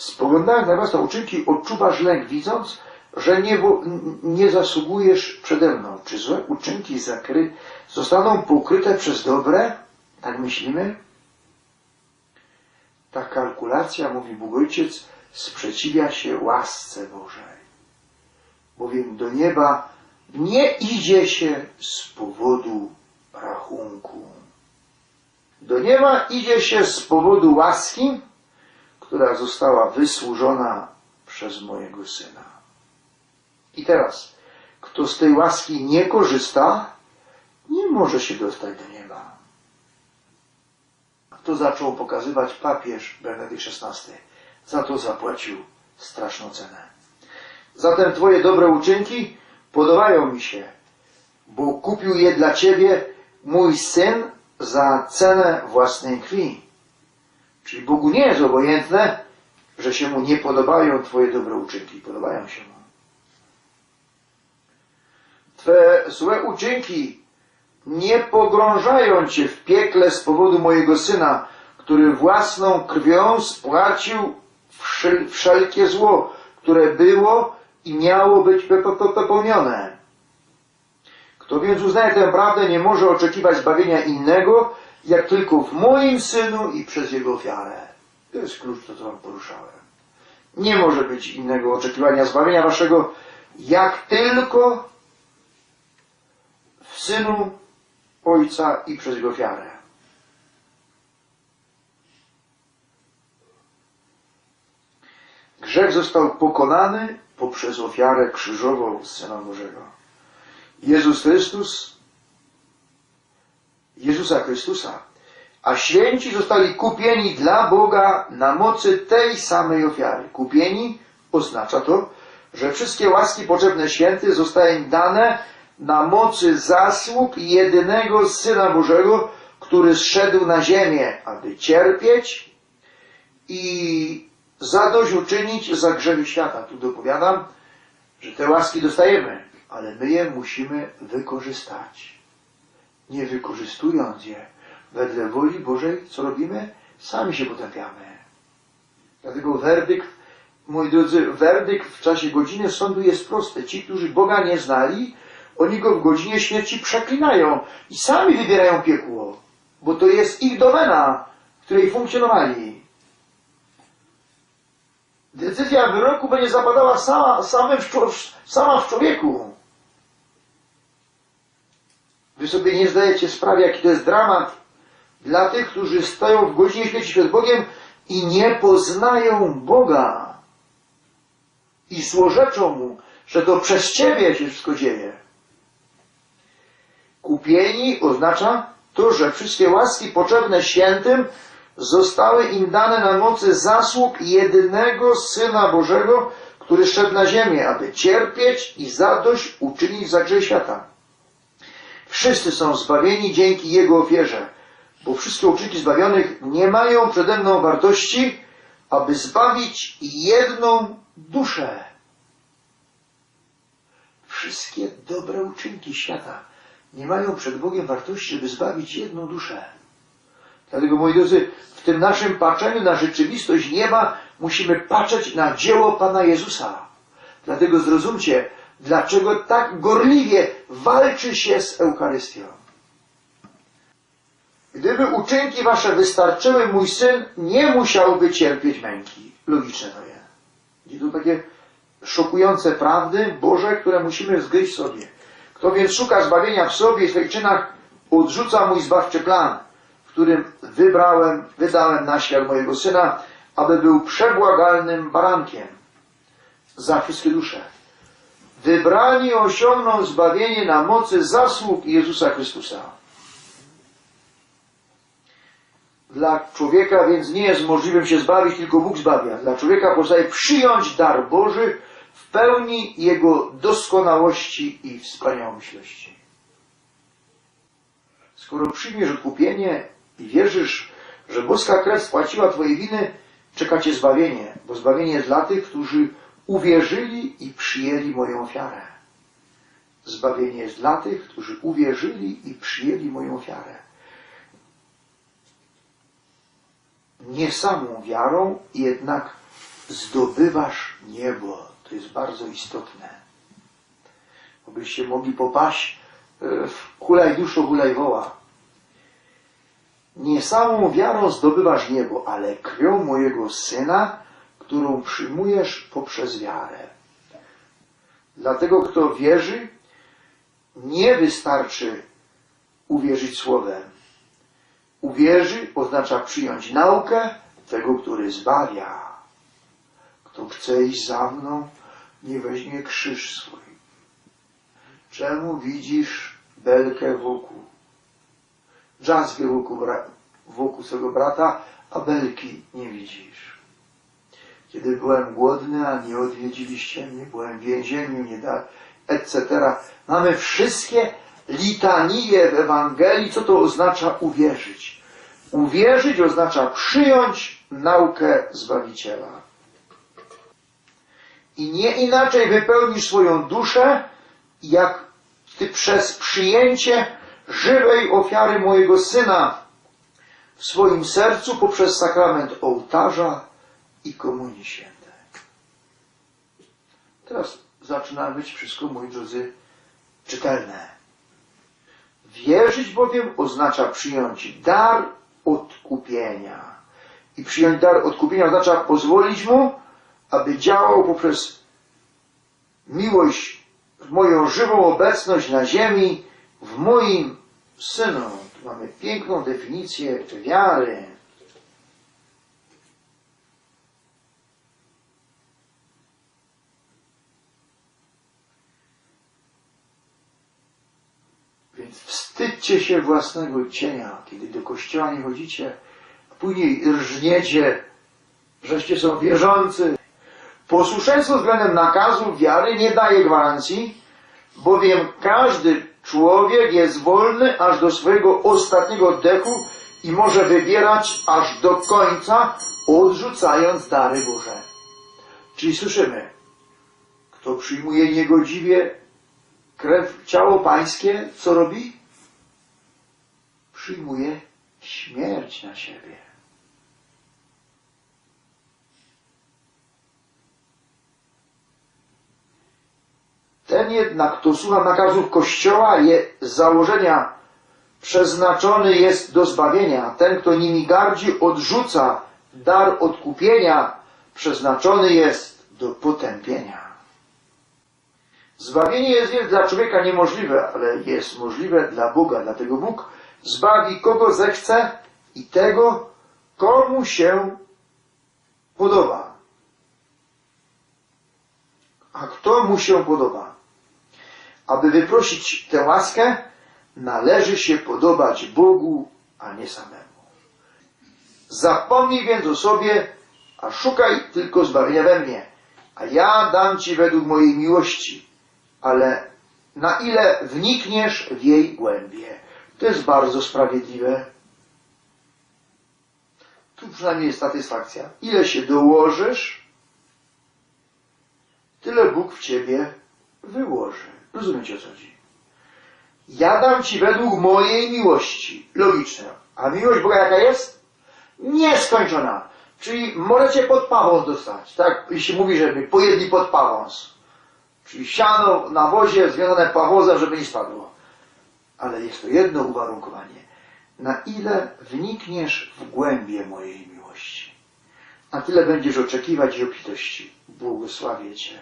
Spoglądając na własne uczynki, odczuwasz lęk, widząc, że nie, nie zasługujesz przede mną. Czy złe uczynki zakry zostaną pokryte przez dobre? Tak myślimy? Ta kalkulacja, mówi Bóg Ojciec, sprzeciwia się łasce Bożej. Bowiem do nieba nie idzie się z powodu rachunku. Do nieba idzie się z powodu łaski, która została wysłużona przez mojego syna. I teraz, kto z tej łaski nie korzysta, nie może się dostać do nieba. To zaczął pokazywać papież Benedykt XVI. Za to zapłacił straszną cenę. Zatem Twoje dobre uczynki podobają mi się, bo kupił je dla Ciebie mój syn za cenę własnej krwi. Czyli Bogu nie jest obojętne, że się Mu nie podobają Twoje dobre uczynki. Podobają się Mu. Twe złe uczynki nie pogrążają Cię w piekle z powodu mojego Syna, który własną krwią spłacił wszel- wszelkie zło, które było i miało być pe- pe- pe- popełnione. Kto więc uznaje tę prawdę, nie może oczekiwać zbawienia innego, jak tylko w moim Synu i przez Jego ofiarę. To jest klucz, to co Wam poruszałem. Nie może być innego oczekiwania zbawienia Waszego, jak tylko w Synu Ojca i przez Jego ofiarę. Grzech został pokonany poprzez ofiarę krzyżową Syna Bożego. Jezus Chrystus, Jezusa Chrystusa, a święci zostali kupieni dla Boga na mocy tej samej ofiary. Kupieni oznacza to, że wszystkie łaski potrzebne święty zostają dane na mocy zasług jedynego Syna Bożego, który zszedł na ziemię, aby cierpieć i zadośćuczynić za grzechy świata. Tu dopowiadam, że te łaski dostajemy, ale my je musimy wykorzystać. Nie wykorzystując je wedle woli Bożej, co robimy? Sami się potępiamy. Dlatego werdykt, moi drodzy, werdykt w czasie godziny sądu jest prosty. Ci, którzy Boga nie znali, oni go w godzinie śmierci przeklinają i sami wybierają piekło, bo to jest ich domena, w której funkcjonowali. Decyzja wyroku będzie zapadała sama, w, sama w człowieku. Wy sobie nie zdajecie sprawy, jaki to jest dramat dla tych, którzy stoją w godzinie śmierci przed Bogiem i nie poznają Boga. I złorzeczą Mu, że to przez Ciebie się wszystko dzieje. Kupieni oznacza to, że wszystkie łaski potrzebne świętym zostały im dane na mocy zasług jedynego Syna Bożego, który szedł na ziemię, aby cierpieć i zadość uczynić za grzech świata. Wszyscy są zbawieni dzięki Jego ofierze, bo wszystkie uczynki zbawionych nie mają przede mną wartości, aby zbawić jedną duszę. Wszystkie dobre uczynki świata nie mają przed Bogiem wartości, żeby zbawić jedną duszę. Dlatego, moi drodzy, w tym naszym patrzeniu na rzeczywistość nieba musimy patrzeć na dzieło Pana Jezusa. Dlatego zrozumcie, dlaczego tak gorliwie walczy się z Eucharystią. Gdyby uczynki wasze wystarczyły, mój syn nie musiałby cierpieć męki. Logiczne to jest. I to takie szokujące prawdy Boże, które musimy zgryźć sobie. Kto więc szuka zbawienia w sobie i w swych czynach, odrzuca mój zbawczy plan, w którym wybrałem, wydałem na świat mojego syna, aby był przebłagalnym barankiem za wszystkie dusze. Wybrani osiągną zbawienie na mocy zasług Jezusa Chrystusa. Dla człowieka więc nie jest możliwym się zbawić, tylko Bóg zbawia. Dla człowieka pozostaje przyjąć dar Boży w pełni Jego doskonałości i wspaniałości. Skoro przyjmiesz odkupienie i wierzysz, że boska krew spłaciła Twoje winy, czeka Cię zbawienie, bo zbawienie jest dla tych, którzy uwierzyli i przyjęli moją ofiarę. Zbawienie jest dla tych, którzy uwierzyli i przyjęli moją ofiarę. Nie samą wiarą, jednak zdobywasz niebo. To jest bardzo istotne. Abyście mogli popaść e, w hulaj duszo, hulaj woła. Nie samą wiarą zdobywasz niebo, ale krwią mojego Syna, którą przyjmujesz poprzez wiarę. Dlatego kto wierzy, nie wystarczy uwierzyć słowem. Uwierzy oznacza przyjąć naukę tego, który zbawia. Kto chce iść za mną, nie weźmie krzyż swój. Czemu widzisz belkę wokół? Drzazgę wokół, wokół swego brata, a belki nie widzisz. Kiedy byłem głodny, a nie odwiedziliście mnie, byłem w więzieniu, nie da, etc. Mamy wszystkie litanie w Ewangelii, co to oznacza uwierzyć. Uwierzyć oznacza przyjąć naukę Zbawiciela. I nie inaczej wypełnisz swoją duszę, jak ty przez przyjęcie żywej ofiary mojego Syna w swoim sercu poprzez sakrament ołtarza i Komunii Świętej. Teraz zaczyna być wszystko, moi drodzy, czytelne. Wierzyć bowiem oznacza przyjąć dar odkupienia. I przyjąć dar odkupienia oznacza pozwolić mu, aby działał poprzez miłość, moją żywą obecność na ziemi, w moim synu. Tu mamy piękną definicję wiary. Wstydźcie się własnego cienia, kiedy do kościoła nie chodzicie, później rżniecie, żeście są wierzący. Posłuszeństwo względem nakazów wiary nie daje gwarancji, bowiem każdy człowiek jest wolny aż do swojego ostatniego oddechu i może wybierać aż do końca, odrzucając dary Boże. Czyli słyszymy, kto przyjmuje niegodziwie krew, ciało pańskie, co robi? Przyjmuje śmierć na siebie. Ten jednak, kto słucha nakazów Kościoła, je założenia przeznaczony jest do zbawienia. Ten, kto nimi gardzi, odrzuca dar odkupienia, przeznaczony jest do potępienia. Zbawienie jest dla człowieka niemożliwe, ale jest możliwe dla Boga. Dlatego Bóg zbawi kogo zechce i tego, komu się podoba. A kto mu się podoba? Aby wyprosić tę łaskę, należy się podobać Bogu, a nie samemu. Zapomnij więc o sobie, a szukaj tylko zbawienia we mnie, a ja dam Ci według mojej miłości, ale na ile wnikniesz w jej głębie. To jest bardzo sprawiedliwe. Tu przynajmniej jest satysfakcja. Ile się dołożysz, tyle Bóg w Ciebie wyłoży. Rozumiecie o co chodzi? Ja dam Ci według mojej miłości. Logiczne. A miłość Boga jaka jest? Nieskończona. Czyli możecie pod pawąs dostać. Tak jeśli mówi, żeby pojedli pod pawąs. Siano na wozie związane pawozem, żeby nie spadło. Ale jest to jedno uwarunkowanie. Na ile wnikniesz w głębie mojej miłości, na tyle będziesz oczekiwać i obfitości. Błogosławię Cię.